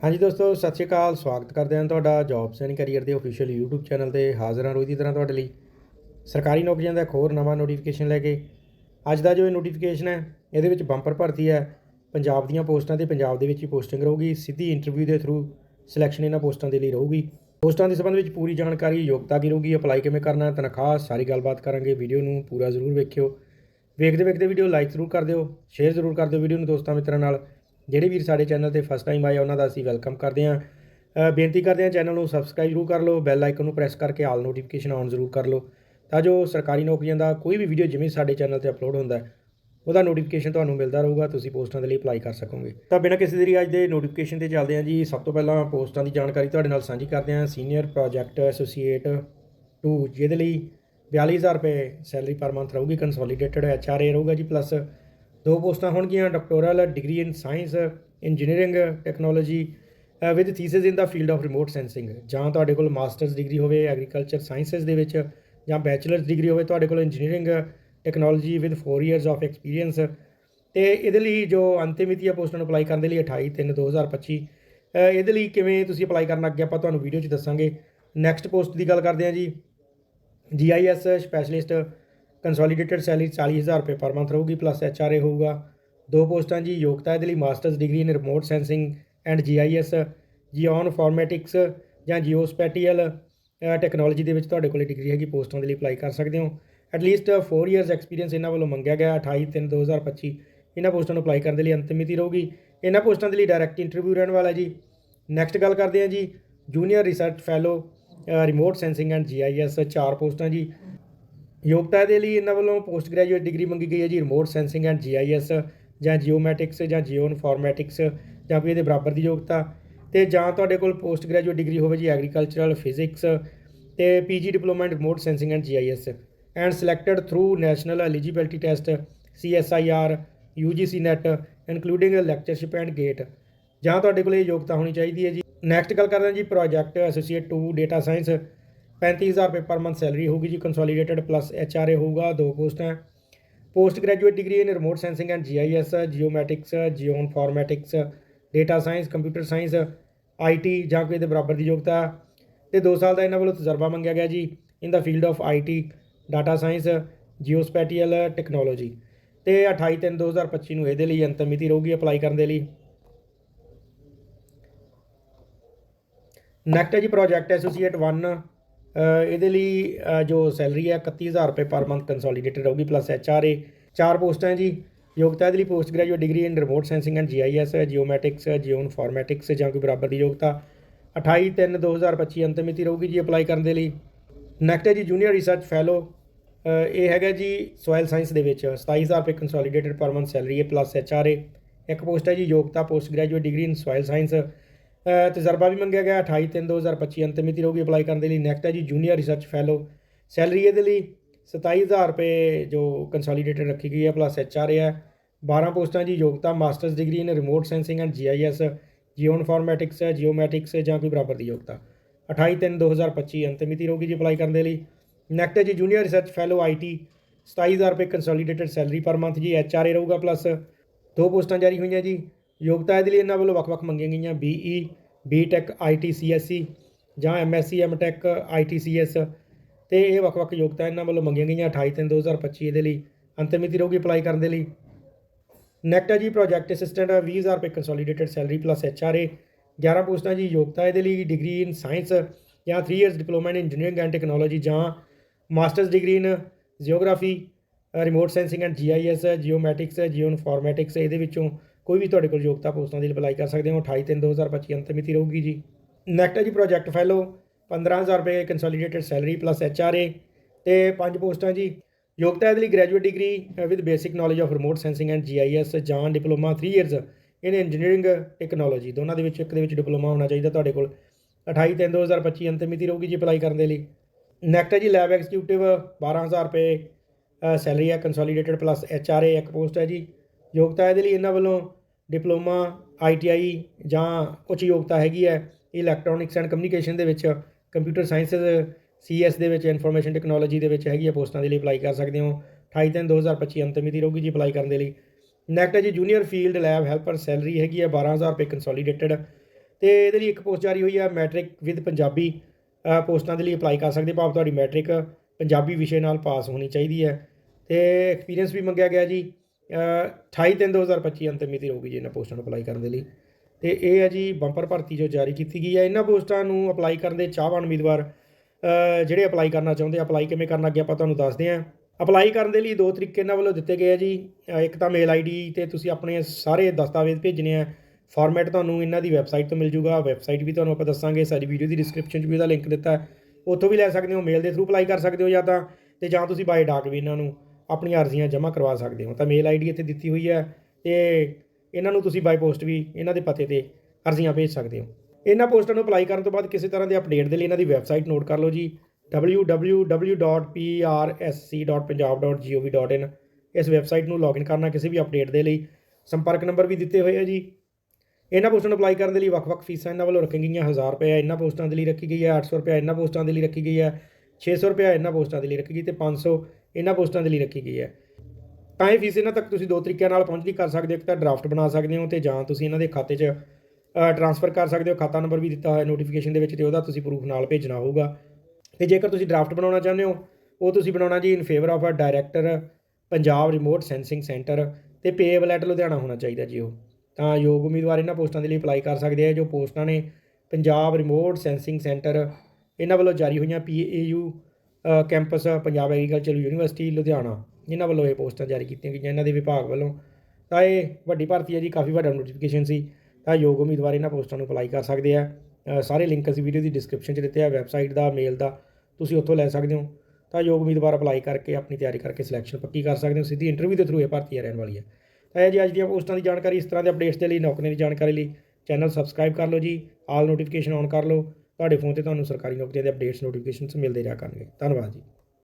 ਹਾਂਜੀ ਦੋਸਤੋ, ਸਤਿ ਸ਼੍ਰੀ ਅਕਾਲ, ਸਵਾਗਤ ਕਰਦੇ ਹਾਂ ਤੁਹਾਡਾ ਜੌਬਸ ਐਂਡ ਕੈਰੀਅਰ ਦੇ ਅਫੀਸ਼ੀਅਲ YouTube ਚੈਨਲ ਤੇ ਹਾਜ਼ਰ ਹਾਂ ਰੋਜ਼ ਦੀ ਤਰ੍ਹਾਂ ਤੁਹਾਡੇ ਲਈ। ਸਰਕਾਰੀ ਨੌਕਰੀਆਂ ਦਾ ਇੱਕ ਹੋਰ ਨਵਾਂ ਨੋਟੀਫਿਕੇਸ਼ਨ ਲੈ ਕੇ ਅੱਜ ਦਾ ਜੋ ਇਹ ਨੋਟੀਫਿਕੇਸ਼ਨ ਹੈ, ਇਹਦੇ ਵਿੱਚ ਬੰਪਰ ਭਰਤੀ ਹੈ। ਪੰਜਾਬ ਦੀਆਂ ਪੋਸਟਾਂ ਤੇ ਪੰਜਾਬ ਦੇ ਵਿੱਚ ਹੀ ਪੋਸਟਿੰਗ ਰਹੂਗੀ। ਸਿੱਧੀ ਇੰਟਰਵਿਊ ਦੇ ਥਰੂ ਸਿਲੈਕਸ਼ਨ ਇਹਨਾਂ ਪੋਸਟਾਂ ਦੇ ਲਈ ਰਹੂਗੀ। ਪੋਸਟਾਂ ਦੇ ਸੰਬੰਧ ਵਿੱਚ ਪੂਰੀ ਜਾਣਕਾਰੀ, ਯੋਗਤਾ ਕੀ ਰਹੂਗੀ ਅਪਲਾਈ ਕਿਵੇਂ ਕਰਨਾ, ਤਨਖਾਹ, ਸਾਰੀ ਗੱਲਬਾਤ ਕਰਾਂਗੇ। ਵੀਡੀਓ ਨੂੰ ਪੂਰਾ ਜ਼ਰੂਰ ਵੇਖਿਓ। ਵੇਖਦੇ ਵੇਖਦੇ ਵੀਡੀਓ ਲਾਈਕ ਜ਼ਰੂਰ ਕਰ ਦਿਓ। ਸ਼ੇਅਰ ਜ਼ਰੂਰ ਕਰ ਦਿਓ ਵੀਡੀਓ ਨੂੰ ਦੋਸਤਾਂ ਮਿੱਤਰਾਂ ਨਾਲ। ਜਿਹੜੇ ਵੀਰ ਸਾਡੇ ਚੈਨਲ ਤੇ ਫਸਟ ਟਾਈਮ ਆਏ ਆ, ਉਹਨਾਂ ਦਾ ਅਸੀਂ ਵੈਲਕਮ ਕਰਦੇ ਹਾਂ। ਬੇਨਤੀ ਕਰਦੇ ਹਾਂ ਚੈਨਲ ਨੂੰ ਸਬਸਕ੍ਰਾਈਬ ਜ਼ਰੂਰ ਕਰ ਲਓ ਬੈਲ ਆਈਕਨ ਨੂੰ ਪ੍ਰੈਸ ਕਰਕੇ ਆਲ ਨੋਟੀਫਿਕੇਸ਼ਨ ਆਨ ਜ਼ਰੂਰ ਕਰ ਲਓ ਤਾਂ ਜੋ ਸਰਕਾਰੀ ਨੌਕਰੀਆਂ ਦਾ ਕੋਈ ਵੀ ਵੀਡੀਓ ਜਿਵੇਂ ਸਾਡੇ ਚੈਨਲ ਤੇ ਅਪਲੋਡ ਹੁੰਦਾ ਹੈ ਉਹਦਾ ਨੋਟੀਫਿਕੇਸ਼ਨ ਤੁਹਾਨੂੰ ਮਿਲਦਾ ਰਹੂਗਾ ਤੁਸੀਂ ਪੋਸਟਾਂ ਦੇ ਲਈ ਅਪਲਾਈ ਕਰ ਸਕੋਗੇ। ਤਾਂ ਬਿਨਾਂ ਕਿਸੇ ਦੇਰੀ ਅੱਜ ਦੇ ਨੋਟੀਫਿਕੇਸ਼ਨ ਤੇ ਚੱਲਦੇ ਹਾਂ ਜੀ। ਸਭ ਤੋਂ ਪਹਿਲਾਂ ਪੋਸਟਾਂ ਦੀ ਜਾਣਕਾਰੀ ਤੁਹਾਡੇ ਨਾਲ ਸਾਂਝੀ ਕਰਦੇ ਹਾਂ। ਸੀਨੀਅਰ ਪ੍ਰੋਜੈਕਟ ਐਸੋਸੀਏਟ 2 ਜਿਹਦੇ ਲਈ 42000 ਰੁਪਏ ਸੈਲਰੀ ਪਰ ਮੰਥ ਰਹੂਗੀ ਕੰਸੋਲੀਡੇਟਡ ਐਚਆਰਏ ਰਹੂਗਾ ਜੀ ਪਲੱਸ ਦੋ ਪੋਸਟਾਂ ਹੋਣਗੀਆਂ doctoral degree in science engineering technology with thesis in the field of remote sensing ਜਾਂ ਤੁਹਾਡੇ ਕੋਲ ਮਾਸਟਰਸ ਡਿਗਰੀ ਹੋਵੇ ਐਗਰੀਕਲਚਰ ਸਾਇੰਸਸ ਦੇ ਵਿੱਚ ਜਾਂ ਬੈਚਲਰਸ ਡਿਗਰੀ ਹੋਵੇ ਤੁਹਾਡੇ ਕੋਲ engineering technology with 4 years of experience ਤੇ ਇਹਦੇ ਲਈ ਜੋ ਅੰਤਿਮ ਮਿਤੀ ਹੈ ਪੋਸਟਾਂ ਨੂੰ ਅਪਲਾਈ ਕਰਨ ਦੇ ਲਈ 28 3 2025 ਅ, ਇਹਦੇ ਲਈ ਕਿਵੇਂ ਤੁਸੀਂ ਅਪਲਾਈ ਕਰਨਾ ਅੱਗੇ ਆਪਾਂ ਤੁਹਾਨੂੰ ਵੀਡੀਓ 'ਚ ਦੱਸਾਂਗੇ। ਨੈਕਸਟ ਪੋਸਟ ਦੀ ਗੱਲ ਕਰਦੇ ਹਾਂ ਜੀ। ਜੀਆਈਐਸ ਸਪੈਸ਼ਲਿਸਟ ਕੰਸੋਲੀਡੇਟਡ ਸੈਲਰੀ 40000 ਰੁਪਏ ਪਰ ਮੰਥ ਰਹੂਗੀ ਪਲੱਸ ਐਚਆਰਏ ਹੋਊਗਾ। ਦੋ ਪੋਸਟਾਂ ਜੀ, ਯੋਗਤਾ ਇਹਦੇ ਲਈ masters degree in remote sensing and GIS geoinformatics ਜਾਂ ਜੀਓਸਪੈਟੀਅਲ ਟੈਕਨੋਲੋਜੀ ਦੇ ਵਿੱਚ ਤੁਹਾਡੇ ਕੋਲ ਡਿਗਰੀ ਹੈਗੀ, ਪੋਸਟਾਂ ਦੇ ਲਈ ਅਪਲਾਈ ਕਰ ਸਕਦੇ ਹੋ। ਐਟਲੀਸਟ 4 ਇਅਰਸ ਐਕਸਪੀਰੀਅੰਸ ਇਹਨਾਂ ਵੱਲੋਂ ਮੰਗਿਆ ਗਿਆ 28 3 2025 ਇਹਨਾਂ ਪੋਸਟਾਂ ਨੂੰ ਅਪਲਾਈ ਕਰਨ ਦੇ ਲਈ ਅੰਤਿਮ ਮਿਤੀ ਰਹੂਗੀ। ਇਹਨਾਂ ਪੋਸਟਾਂ ਦੇ ਲਈ ਡਾਇਰੈਕਟ ਇੰਟਰਵਿਊ ਰਹਿਣ ਵਾਲਾ ਜੀ। ਨੈਕਸਟ ਗੱਲ ਕਰਦੇ ਹਾਂ ਜੀ junior research fellow remote sensing and GIS ਚਾਰ ਪੋਸਟਾਂ ਜੀ। ਯੋਗਤਾ ਦੇ ਲਈ ਇਹਨਾਂ ਵੱਲੋਂ ਪੋਸਟ ਗ੍ਰੈਜੂਏਟ ਡਿਗਰੀ ਮੰਗੀ ਗਈ ਹੈ ਜੀ ਰਿਮੋਟ ਸੈਂਸਿੰਗ ਐਂਡ ਜੀਆਈਐਸ ਜਾਂ ਜੀਓਮੈਟਿਕਸ ਜਾਂ ਜੀਓ ਇਨਫੋਰਮੈਟਿਕਸ ਜਾਂ ਵੀ ਇਹਦੇ ਬਰਾਬਰ ਦੀ ਯੋਗਤਾ। ਤੇ ਜਾਂ ਤੁਹਾਡੇ ਕੋਲ ਪੋਸਟ ਗ੍ਰੈਜੂਏਟ ਡਿਗਰੀ ਹੋਵੇ ਜੀ ਐਗਰੀਕਲਚਰਲ ਫਿਜ਼ਿਕਸ ਤੇ PG diploma in remote sensing and GIS and selected through national eligibility test CSIR UGC NET including lectureship and GATE ਜਾਂ ਤੁਹਾਡੇ ਕੋਲ ਇਹ ਯੋਗਤਾ ਹੋਣੀ ਚਾਹੀਦੀ ਹੈ ਜੀ। ਨੈਕਸਟ ਗੱਲ ਕਰਦੇ ਹਾਂ ਜੀ ਪ੍ਰੋਜੈਕਟ ਐਸੋਸੀਏਟ 2 ਡੇਟਾ ਸਾਇੰਸ 35000 ਰੁਪਏ ਪਰ ਮੰਥ ਸੈਲਰੀ ਹੋਊਗੀ ਜੀ ਕੰਸੋਲੀਡੇਟਡ ਪਲੱਸ ਐਚਆਰਏ ਹੋਊਗਾ, ਦੋ ਪੋਸਟਾਂ post graduate degree in remote sensing and GIS geomatics geoinformatics data science computer science IT ਜਾਂ ਕੋਈ ਦੇ ਬਰਾਬਰ ਦੀ ਯੋਗਤਾ ਤੇ 2 ਸਾਲ ਦਾ ਇਹਨਾਂ ਵੱਲੋਂ ਤਜਰਬਾ ਮੰਗਿਆ ਗਿਆ ਜੀ in the field of IT data science geospatial technology ਤੇ 28 3 2025 ਨੂੰ ਇਹਦੇ ਲਈ ਅੰਤਮ ਮਿਤੀ ਰਹੂਗੀ ਅਪਲਾਈ ਕਰਨ ਦੇ ਲਈ। ਨੈਕਸਟ ਹੈ ਜੀ ਪ੍ਰੋਜੈਕਟ ਐਸੋਸੀਏਟ 1 ਇਹਦੇ ਲਈ ਜੋ ਸੈਲਰੀ ਹੈ 31000 ਰੁਪਏ ਪਰ ਮੰਥ ਕੰਸੋਲੀਡੇਟਡ ਰਹੂਗੀ ਪਲੱਸ ਐਚਆਰਏ ਚਾਰ ਪੋਸਟਾਂ ਹੈ ਜੀ। ਯੋਗਤਾ ਇਹਦੇ ਲਈ post graduate degree in remote sensing and GIS geomatics geoinformatics ਜਾਂ ਕੋਈ ਬਰਾਬਰ ਦੀ ਯੋਗਤਾ। 28 3 2025 ਅੰਤਮ ਮਿਤੀ ਰਹੂਗੀ ਜੀ ਅਪਲਾਈ ਕਰਨ ਦੇ ਲਈ। ਨੈਕਸਟ ਹੈ ਜੀ ਜੂਨੀਅਰ ਰਿਸਰਚ ਫੈਲੋ ਇਹ ਹੈਗਾ ਜੀ ਸੋਇਲ ਸਾਇੰਸ ਦੇ ਵਿੱਚ। 27000 ਰੁਪਏ ਕੰਸੋਲੀਡੇਟਡ ਪਰ ਮੰਥ ਸੈਲਰੀ ਹੈ ਪਲੱਸ ਐਚਆਰਏ ਇੱਕ ਪੋਸਟ ਹੈ ਜੀ ਯੋਗਤਾ post graduate degree in soil science ਤਜਰਬਾ ਵੀ ਮੰਗਿਆ ਗਿਆ। 28 3 2025 ਅੰਤਮ ਮਿਤੀ ਰਹੂਗੀ ਅਪਲਾਈ ਕਰਨ ਦੇ ਲਈ। ਨੈਕਸਟ ਹੈ ਜੀ ਜੂਨੀਅਰ ਰਿਸਰਚ ਫੈਲੋ ਸੈਲਰੀ ਇਹਦੇ ਲਈ 27000 ਰੁਪਏ ਜੋ ਕੰਸੋਲੀਡੇਟਡ ਰੱਖੀ ਗਈ ਹੈ ਪਲੱਸ ਐਚਆਰਏ ਹੈ। 12 ਪੋਸਟਾਂ ਜੀ, ਯੋਗਤਾ masters degree in remote sensing and GIS geo informatics geomatics ਜਾਂ ਕੋਈ ਬਰਾਬਰ ਦੀ ਯੋਗਤਾ। 28 3 2025 ਅੰਤਮ ਮਿਤੀ ਰਹੂਗੀ ਜੀ ਅਪਲਾਈ ਕਰਨ ਦੇ ਲਈ। ਨੈਕਸਟ ਹੈ ਜੀ ਜੂਨੀਅਰ ਰਿਸਰਚ ਫੈਲੋ ਆਈਟੀ 27000 ਰੁਪਏ ਕੰਸੋਲੀਡੇਟਡ ਸੈਲਰੀ ਪਰ ਮੰਥ ਜੀ ਐਚਆਰਏ ਰਹੂਗਾ ਪਲੱਸ ਦੋ ਪੋਸਟਾਂ ਜਾਰੀ ਹੋਈਆਂ ਜੀ। ਯੋਗਤਾ ਇਹਦੇ ਲਈ ਇਹਨਾਂ ਵੱਲੋਂ ਵੱਖ-ਵੱਖ ਮੰਗੀਆਂ ਗਈਆਂ ਬੀਈ ਬੀਟੈਕ ਆਈਟੀ ਸੀਐਸਸੀ ਜਾਂ ਐਮਐਸਸੀ ਐਮਟੈਕ ਆਈਟੀ ਸੀਐਸ ਤੇ ਇਹ ਵੱਖ-ਵੱਖ ਯੋਗਤਾ ਇਹਨਾਂ ਵੱਲੋਂ ਮੰਗੀਆਂ ਗਈਆਂ 28 3 2025 ਇਹਦੇ ਲਈ ਅੰਤਮ ਮਿਤੀ ਰਹੂਗੀ ਅਪਲਾਈ ਕਰਨ ਦੇ ਲਈ। ਨੈਕਟ ਹੈ ਜੀ ਪ੍ਰੋਜੈਕਟ ਅਸਿਸਟੈਂਟ 20000 ਰੁਪਏ ਕੰਸੋਲੀਡੇਟਡ ਸੈਲਰੀ ਪਲੱਸ ਐਚਆਰਏ 11 ਪੋਸਟਾਂ ਜੀ ਯੋਗਤਾ ਇਹਦੇ ਲਈ ਡਿਗਰੀ ਇਨ ਸਾਇੰਸ ਜਾਂ 3 years diploma in engineering and technology ਜਾਂ masters degree in geography remote sensing and GIS geomatics geoinformatics ਇਹਦੇ ਵਿੱਚੋਂ ਕੋਈ ਵੀ ਤੁਹਾਡੇ ਕੋਲ ਯੋਗਤਾ ਪੋਸਟਾਂ ਦੀ ਅਪਲਾਈ ਕਰ ਸਕਦੇ ਹੋ। 28 3 2025 ਅੰਤ ਮਿਤੀ ਰਹੂਗੀ ਜੀ। ਨੈਕਸਟ ਹੈ ਜੀ ਪ੍ਰੋਜੈਕਟ ਫੈਲੋ 15000 ਰੁਪਏ ਕੰਸੋਲੀਡੇਟਡ ਸੈਲਰੀ ਪਲੱਸ ਐਚਆਰਏ ਤੇ ਪੰਜ ਪੋਸਟਾਂ ਜੀ। ਯੋਗਤਾ ਇਹਦੇ ਲਈ graduate degree with basic knowledge of remote sensing and GIS ਜਾਂ diploma 3 years in engineering technology ਦੋਨਾਂ ਦੇ ਵਿੱਚ ਇੱਕ ਦੇ ਵਿੱਚ ਡਿਪਲੋਮਾ ਹੋਣਾ ਚਾਹੀਦਾ ਤੁਹਾਡੇ ਕੋਲ। 28 3 2025 ਅੰਤ ਮਿਤੀ ਰਹੂਗੀ ਜੀ ਅਪਲਾਈ ਕਰਨ ਦੇ ਲਈ। ਨੈਕਸਟ ਹੈ ਜੀ ਲੈਬ ਐਗਜ਼ੀਕਿਊਟਿਵ 12000 ਰੁਪਏ ਸੈਲਰੀ ਹੈ ਕੰਸੋਲੀਡੇਟਡ ਪਲੱਸ ਐਚਆਰਏ ਇੱਕ ਪੋਸਟ ਹੈ ਜੀ। ਯੋਗਤਾ ਇਹਦੇ ਲਈ ਇਹਨਾਂ ਵੱਲੋਂ ਡਿਪਲੋਮਾ ਆਈਟੀਆਈ ਜਾਂ ਉੱਚ ਯੋਗਤਾ ਹੈਗੀ ਹੈ ਇਲੈਕਟ੍ਰੋਨਿਕਸ ਐਂਡ ਕਮਿਊਨੀਕੇਸ਼ਨ ਦੇ ਵਿੱਚ ਕੰਪਿਊਟਰ ਸਾਇੰਸਸ ਸੀਐਸ ਦੇ ਵਿੱਚ ਇਨਫੋਰਮੇਸ਼ਨ ਟੈਕਨੋਲੋਜੀ ਦੇ ਵਿੱਚ ਹੈਗੀ ਹੈ, ਪੋਸਟਾਂ ਦੇ ਲਈ ਅਪਲਾਈ ਕਰ ਸਕਦੇ ਹੋ। 28 ਤਿੰਨ 2025 ਅੰਤ ਮਿਤੀ ਰਹੂਗੀ ਜੀ ਅਪਲਾਈ ਕਰਨ ਦੇ ਲਈ। ਨੈਕਸਟ ਹੈ ਜੀ junior field lab helper salary ਹੈਗੀ ਹੈ 12000 ਰੁਪਏ ਕੰਸੋਲੀਡੇਟਡ ਤੇ ਇਹਦੇ ਲਈ ਇੱਕ ਪੋਸਟ ਜਾਰੀ ਹੋਈ ਹੈ ਮੈਟ੍ਰਿਕ ਵਿਦ ਪੰਜਾਬੀ ਪੋਸਟਾਂ ਦੇ ਲਈ ਅਪਲਾਈ ਕਰ ਸਕਦੇ ਭਾਵ ਤੁਹਾਡੀ ਮੈਟ੍ਰਿਕ ਪੰਜਾਬੀ ਵਿਸ਼ੇ ਨਾਲ ਪਾਸ ਹੋਣੀ ਚਾਹੀਦੀ ਹੈ। ਤੇ ਐਕਸਪੀਰੀਅੰਸ ਵੀ ਮੰਗਿਆ ਗਿਆ ਜੀ। 28 ਤਿੰਨ 2025 ਅੰਤਿਮ ਮਿਤੀ ਰਹੂਗੀ ਜੀ ਇਹਨਾਂ ਪੋਸਟਾਂ ਨੂੰ ਅਪਲਾਈ ਕਰਨ ਦੇ ਲਈ। ਤੇ ਇਹ ਹੈ ਜੀ ਬੰਪਰ ਭਰਤੀ ਜੋ ਜਾਰੀ ਕੀਤੀ ਗਈ ਹੈ, ਇਹਨਾਂ ਪੋਸਟਾਂ ਨੂੰ ਅਪਲਾਈ ਕਰਨ ਦੇ ਚਾਹਵਾਨ ਉਮੀਦਵਾਰ ਜਿਹੜੇ ਅਪਲਾਈ ਕਰਨਾ ਚਾਹੁੰਦੇ ਅਪਲਾਈ ਕਿਵੇਂ ਕਰਨਾ, ਅੱਗੇ ਆਪਾਂ ਤੁਹਾਨੂੰ ਦੱਸਦੇ ਹਾਂ। ਅਪਲਾਈ ਕਰਨ ਦੇ ਲਈ ਦੋ ਤਰੀਕੇ ਇਹਨਾਂ ਵੱਲੋਂ ਦਿੱਤੇ ਗਏ ਆ ਜੀ। ਇੱਕ ਤਾਂ ਮੇਲ ਆਈਡੀ ਤੇ ਤੁਸੀਂ ਆਪਣੇ ਸਾਰੇ ਦਸਤਾਵੇਜ਼ ਭੇਜਣੇ ਆ। ਫਾਰਮੈਟ ਤੁਹਾਨੂੰ ਇਹਨਾਂ ਦੀ ਵੈਬਸਾਈਟ ਤੋਂ ਮਿਲ ਜੂਗਾ। ਵੈਬਸਾਈਟ ਵੀ ਤੁਹਾਨੂੰ ਆਪਾਂ ਦੱਸਾਂਗੇ ਸਾਡੀ ਵੀਡੀਓ ਦੀ ਡਿਸਕ੍ਰਿਪਸ਼ਨ 'ਚ ਵੀ ਉਹਦਾ ਲਿੰਕ ਦਿੱਤਾ। ਹੈ ਉੱਥੋਂ ਵੀ ਲੈ ਸਕਦੇ ਹੋ, ਮੇਲ ਦੇ ਥਰੂ ਅਪਲਾਈ ਕਰ ਸਕਦੇ ਹੋ ਜਾਂ ਤਾਂ, ਤੇ ਜਾਂ ਤੁਸੀਂ ਬਾਈ ਡਾਕ ਵੀ ਇਹਨਾਂ ਨੂੰ ਆਪਣੀਆਂ ਅਰਜ਼ੀਆਂ ਜਮ੍ਹਾਂ ਕਰਵਾ ਸਕਦੇ ਹੋ। ਤਾਂ ਮੇਲ ਆਈਡੀ ਇੱਥੇ ਦਿੱਤੀ ਹੋਈ ਹੈ ਤੇ ਇਹਨਾਂ ਨੂੰ ਤੁਸੀਂ ਬਾਈ ਪੋਸਟ ਵੀ ਇਹਨਾਂ ਦੇ ਪਤੇ ਤੇ ਅਰਜ਼ੀਆਂ ਭੇਜ ਸਕਦੇ ਹੋ। ਇਹਨਾਂ ਪੋਸਟਾਂ ਨੂੰ ਅਪਲਾਈ ਕਰਨ ਤੋਂ ਬਾਅਦ ਕਿਸੇ ਤਰ੍ਹਾਂ ਦੇ ਅਪਡੇਟ ਦੇ ਲਈ ਇਹਨਾਂ ਦੀ ਵੈਬਸਾਈਟ ਨੋਟ ਕਰ ਲਓ ਜੀ। www.prSC.punjab.gov.in ਇਸ ਵੈਬਸਾਈਟ ਨੂੰ ਲੌਗਇਨ ਕਰਨਾ ਕਿਸੇ ਵੀ ਅਪਡੇਟ ਦੇ ਲਈ। ਸੰਪਰਕ ਨੰਬਰ ਵੀ ਦਿੱਤੇ ਹੋਏ ਆ ਜੀ। ਇਹਨਾਂ ਪੋਸਟਾਂ ਨੂੰ ਅਪਲਾਈ ਕਰਨ ਦੇ ਲਈ ਵੱਖ-ਵੱਖ ਫੀਸਾਂ ਇਹਨਾਂ ਵੱਲੋਂ ਰੱਖੀਆਂ ਗਈਆਂ 1000 ਰੁਪਏ ਇਹਨਾਂ ਪੋਸਟਾਂ ਦੇ ਲਈ ਰੱਖੀ ਗਈ ਹੈ 800 ਰੁਪਏ ਇਹਨਾਂ ਪੋਸਟਾਂ ਦੇ ਲਈ ਰੱਖੀ ਗਈ ਹੈ 600 ਰੁਪਏ ਇਹਨਾਂ ਪੋਸਟਾਂ ਦੇ ਲਈ ਰੱਖੀ ਗਈ ਤੇ 500 ਇਹਨਾਂ ਪੋਸਟਾਂ ਦੇ ਲਈ ਰੱਖੀ ਗਈ ਹੈ। ਤਾਂ ਇਹ ਫੀਸ ਇਹਨਾਂ ਤੱਕ ਤੁਸੀਂ ਦੋ ਤਰੀਕਿਆਂ ਨਾਲ ਪਹੁੰਚਦੀ ਕਰ ਸਕਦੇ ਹੋ। ਇੱਕ ਤਾਂ ਡਰਾਫਟ ਬਣਾ ਸਕਦੇ ਹੋ ਤੇ ਜਾਂ ਤੁਸੀਂ ਇਹਨਾਂ ਦੇ ਖਾਤੇ 'ਚ ਟ੍ਰਾਂਸਫਰ ਕਰ ਸਕਦੇ ਹੋ। ਖਾਤਾ ਨੰਬਰ ਵੀ ਦਿੱਤਾ ਹੋਇਆ ਨੋਟੀਫਿਕੇਸ਼ਨ ਦੇ ਵਿੱਚ ਤੇ ਉਹਦਾ ਤੁਸੀਂ ਪ੍ਰੂਫ ਨਾਲ ਭੇਜਣਾ ਹੋਊਗਾ। ਤੇ ਜੇਕਰ ਤੁਸੀਂ ਡਰਾਫਟ ਬਣਾਉਣਾ ਚਾਹੁੰਦੇ ਹੋ, ਉਹ ਤੁਸੀਂ ਬਣਾਉਣਾ ਜੀ in favour of uh director Punjab remote sensing centre ਤੇ ਪੇਏਬਲ ਐਟ ਲੁਧਿਆਣਾ ਹੋਣਾ ਚਾਹੀਦਾ ਜੀ ਉਹ। ਤਾਂ ਯੋਗ ਉਮੀਦਵਾਰ ਇਹਨਾਂ ਪੋਸਟਾਂ ਦੇ ਲਈ ਅਪਲਾਈ ਕਰ ਸਕਦੇ ਆ। ਜੋ ਪੋਸਟਾਂ ਨੇ, ਪੰਜਾਬ ਰਿਮੋਟ ਸੈਂਸਿੰਗ ਸੈਂਟਰ ਇਹਨਾਂ ਵੱਲੋਂ ਜਾਰੀ ਹੋਈਆਂ PAU campus Punjab agriculture university Ludhiana ਇਹਨਾਂ ਵੱਲੋਂ ਇਹ ਪੋਸਟਾਂ ਜਾਰੀ ਕੀਤੀਆਂ ਗਈਆਂ, ਇਹਨਾਂ ਦੇ ਵਿਭਾਗ ਵੱਲੋਂ। ਤਾਂ ਇਹ ਵੱਡੀ ਭਰਤੀ ਹੈ ਜੀ, ਕਾਫੀ ਵੱਡਾ ਨੋਟੀਫਿਕੇਸ਼ਨ ਸੀ। ਤਾਂ ਯੋਗ ਉਮੀਦਵਾਰ ਇਹਨਾਂ ਪੋਸਟਾਂ ਨੂੰ ਅਪਲਾਈ ਕਰ ਸਕਦੇ ਆ। ਸਾਰੇ ਲਿੰਕ ਅਸੀਂ ਵੀਡੀਓ ਦੀ ਡਿਸਕ੍ਰਿਪਸ਼ਨ 'ਚ ਦਿੱਤੇ ਆ ਵੈਬਸਾਈਟ ਦਾ ਮੇਲ ਦਾ, ਤੁਸੀਂ ਉੱਥੋਂ ਲੈ ਸਕਦੇ ਹੋ। ਤਾਂ ਯੋਗ ਉਮੀਦਵਾਰ ਅਪਲਾਈ ਕਰਕੇ, ਆਪਣੀ ਤਿਆਰੀ ਕਰਕੇ ਸਿਲੈਕਸ਼ਨ ਪੱਕੀ ਕਰ ਸਕਦੇ ਹੋ, ਸਿੱਧੀ ਇੰਟਰਵਿਊ ਦੇ ਥਰੂ ਇਹ ਭਰਤੀ ਆ ਰਹਿਣ ਵਾਲੀ ਹੈ। ਤਾਂ ਇਹ ਜੀ, ਅੱਜ ਦੀਆਂ ਪੋਸਟਾਂ ਦੀ ਜਾਣਕਾਰੀ, ਇਸ ਤਰ੍ਹਾਂ ਦੇ ਅਪਡੇਟਸ ਦੇ ਲਈ ਨੌਕਰੀ ਦੀ ਜਾਣਕਾਰੀ ਲਈ ਚੈਨਲ ਸਬਸਕ੍ਰਾਈਬ ਕਰ ਲਓ ਜੀ ਆਲ ਨੋਟੀਫਿਕੇਸ਼ਨ ਔਨ ਕਰ ਲਓ। ਤੁਹਾਡੇ ਫੋਨ ਤੇ ਤੁਹਾਨੂੰ ਸਰਕਾਰੀ ਨੌਕਰੀਆਂ ਦੇ ਅਪਡੇਟਸ ਨੋਟੀਫਿਕੇਸ਼ਨਸ ਮਿਲਦੇ ਰਿਹਾ ਕਰਨਗੇ। ਧੰਨਵਾਦ ਜੀ।